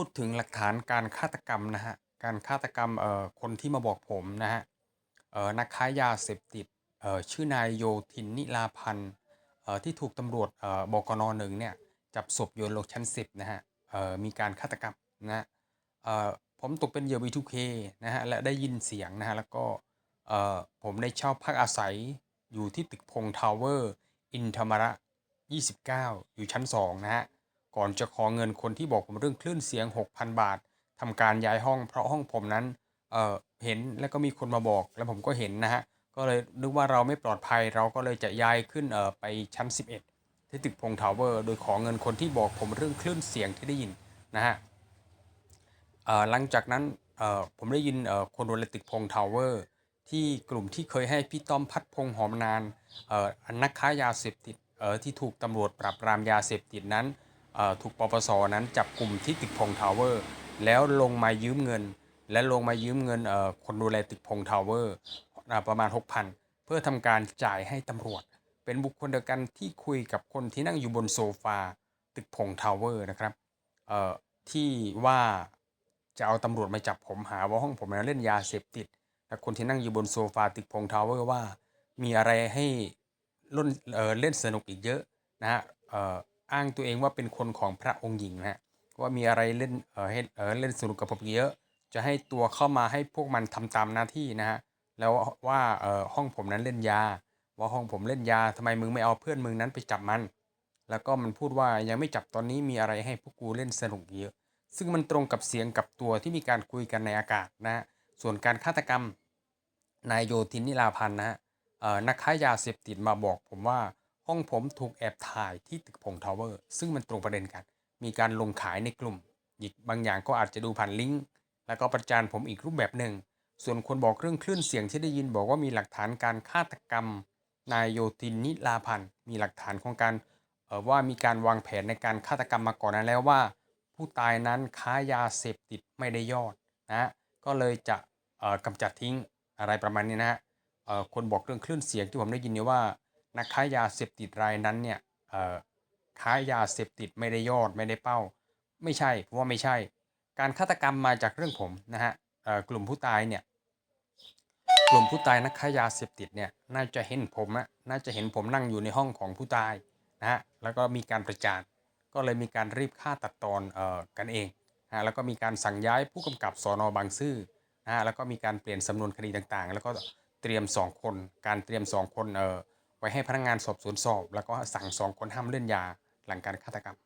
พูดถึงหลักฐานการฆาตกรรมนะฮะการฆาตกรรมเอ่อคนที่มาบอกผมนะฮะเอ่อนักค้ายาเสพติดเอ่อชื่อนายโยธินนิลาพันธ์เอ่อที่ถูกตำรวจเอ่อบกนหนึ่งเนี่ยจับศพโยนลงชั้นสิบนะฮะเอ่อมีการฆาตกรรมนะฮะเอ่อผมตกเป็นเหยื่อ B2K นะฮะและได้ยินเสียงนะฮะแล้วก็เอ่อผมได้เช่าพักอาศัยอยู่ที่ตึกพงทาวเวอร์อินธรรมระ 29 อยู่ชั้น 2 นะฮะ ก่อนจะขอเงินคนที่บอกผมเรื่องคลื่นเสียง 6,000 บาททำการย้ายห้องเพราะห้องผมนั้นเอ่อเห็นแล้วก็มีคนมาบอกแล้วผมก็เห็นนะฮะก็เลยนึกว่าเราไม่ปลอดภัยเราก็เลยจะย้ายขึ้นเอ่อไปชั้น 11 ที่ตึกพงทาวเวอร์โดยขอเงินคนที่บอกผมเรื่องคลื่นเสียงที่ได้ยินนะฮะเอ่อหลังจากนั้นเอ่อผมได้ยินเอ่อคนบนตึกพงทาวเวอร์ที่กลุ่มที่เคยให้พี่ต้อมพัดพงหอมนานเอ่อนักค้ายาเสพติดเอ่อที่ถูกตำรวจปราบปรามยาเสพติดนั้น ถูกปปสนั้นจับกลุ่มที่ตึกพงทาวเวอร์ แล้วลงมายืมเงิน และลงมายืมเงินคนดูแลตึกพงทาวเวอร์ประมาณ 6,000 เพื่อทำการจ่ายให้ตำรวจ เป็นบุคคลเดียวกันที่คุยกับคนที่นั่งอยู่บนโซฟาตึกพงทาวเวอร์นะครับที่ว่าจะเอาตำรวจมาจับผมหาว่าห้องผมนั้นเล่นยาเสพติดและคนที่นั่งอยู่บนโซฟาตึกพงทาวเวอร์ว่า มีอะไรให้เล่นเเล่นสนุกอีกเยอะนะฮะ อ้างตัวเองว่าเป็นคนของพระองค์หญิงนะฮะว่ามีอะไรเล่นเออให้เออเล่นสนุกกับผมเยอะ จะให้ตัวเข้ามาให้พวกมันทำตามหน้าที่นะฮะแล้วว่าเออห้องผมนั้นเล่นยา ว่าห้องผมเล่นยาทำไมมึงไม่เอาเพื่อนมึงนั้นไปจับมัน แล้วก็มันพูดว่ายังไม่จับตอนนี้มีอะไรให้พวกกูเล่นสนุกเยอะ ซึ่งมันตรงกับเสียงกับตัวที่มีการคุยกันในอากาศนะฮะส่วนการฆาตกรรมนายโยธินนิลาพันธ์นะฮะเอ่อนักค้ายาเสพติดมาบอกผมว่า ห้องผมถูกแอบถ่ายที่ตึกพงทาวเวอร์ ซึ่งมันตรงประเด็นกัน มีการลงขายในกลุ่ม อีกบางอย่างก็อาจจะดูผ่านลิงก์ แล้วก็ประจานผมอีกรูปแบบหนึ่ง ส่วนคนบอกเรื่องคลื่นเสียงที่ได้ยินบอกว่ามีหลักฐานการฆาตกรรม นายโยธินนิลาพันธ์ มีหลักฐานของการว่ามีการวางแผนในการฆาตกรรมมาก่อนนั้นแล้วว่า ผู้ตายนั้นค้ายาเสพติดไม่ได้ยอดนะก็เลยจะเอ่อกำจัดทิ้งอะไรประมาณนี้นะฮะคนบอกเรื่องคลื่นเสียงที่ผมได้ยินเนี่ยว่า นักค้ายาเสพติดรายนั้นเนี่ยค้ายาเสพติดไม่ได้ยอดไม่ได้เป้า ไม่ใช่ผมว่าไม่ใช่ การฆาตกรรมมาจากเรื่องผมนะฮะกลุ่มผู้ตายเนี่ยกลุ่มผู้ตายนักค้ายาเสพติดเนี่ยน่าจะเห็นผมอะน่าจะเห็นผมนั่งอยู่ในห้องของผู้ตายนะฮะแล้วก็มีการประจานก็เลยมีการรีบฆ่าตัดตอนเอ่อกันเองนะฮะแล้วก็มีการสั่งย้ายผู้กำกับสอนอบางซื่อนะฮะแล้วก็มีการเปลี่ยนสำนวนคดีต่างๆ แล้วก็เตรียม 2 คนการเตรียม 2 คนเอ่อ ไว้ให้พนักงานสอบสวนสอบ แล้วก็สั่งสองคนห้ามเล่นยาหลังการฆาตกรรม